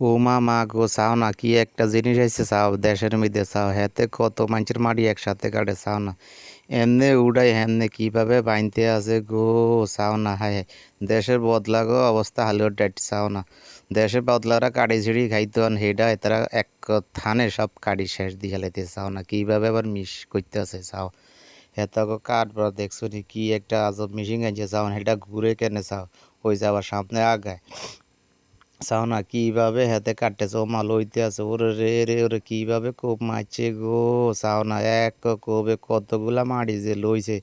ও মা মা গো, চাও না, কি একটা জিনিস আছে, চাও, দেশের মধ্যে চাও, হেতে কত মানুষের মাটি একসাথে কাটে, চাও না। এমনি উড়াই এমনি কীভাবে বাইনতে আছে গো, চাও না, হায় দেশের বদলা গো, অবস্থা হালিও ডেট চাও না। দেশের বদলারা কাড়ি ঝিড়ি খাইতো আন হেডা তারা এক থানে সব কাড়ি শেষ দিয়ে হেলাইতে, চাও না, কীভাবে আবার মিস করতে আছে, চাও। হেতাকে কাঠবার দেখছ নি, কি একটা আজব মিশিং আছে চাও সেটা ঘুরে কেনে, চাও। ওই যাবার সামনে আগায়। চাও না কীভাবে হাতে কাটতেছে ও মাল হইতে আছে। ওরে রে রে, ওরে কীভাবে কোপ মারছে গো? চাও না এক কোপে কতগুলা মারি যে লইছে?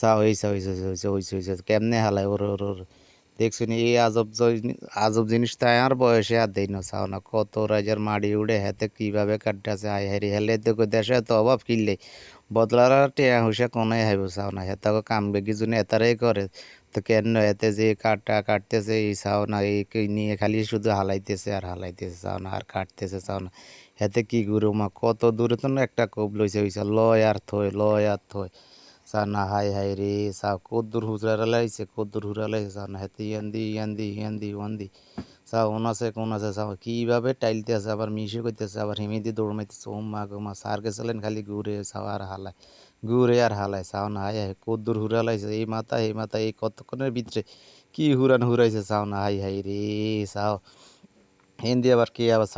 চাও হইছে হইছে হইছে হইছে হইছে কেমনে হালায়? ওর ওর ওর। দেখছ নি এই আজব আজব জিনিস তাই আর বয়সে আর দেই না, চাও না, কত রাজার মাড়ি উড়ে হাতে কীভাবে কাটতেছে আই হারি হেলে তো দেশে তো অভাব কিনলে বদলার টেয়া হুসে কোনে হাইব, চাও না হেতাকে কাম বেগি জন্য এতারাই করে? তো কেন এতে যে কাটটা কাটতেছে, এই চাও না, এই নিয়ে খালি শুধু হালাইতেছে আর হালাইতেছে, চাও না, আর কাটতেছে, চাও না। হেতে কি গুরু মা, কত দূরে তো না একটা কোপ লইছে, হইছে লয় আর থই লয় আর থই চাও না হাই হাই রে চাও কত দূর হুজরা লাইছে কত দূর হুরা লাইছে চাও না হেতে ইয়ান দি ইয়ান দি ইয়ান দি ওয়ান দি চাও কোন আছে কোন আছে চাও কীভাবে টাইলতে আছে আবার মিশে করতেছে আবার হিমি দিয়ে দৌড় মাইতেছে ও মা গো মা সার গেছিলেন খালি ঘুরে চাও আর হালায় ঘুরে আর হালায় চাও না হাই হাই কত দূর হুরা লাইছে এই মাথা এই মাথা এই কতক্ষণের ভিতরে কি হুরান হুরাইছে চাও না হাই হাই রে চাও হিন্দি আবার কে আবার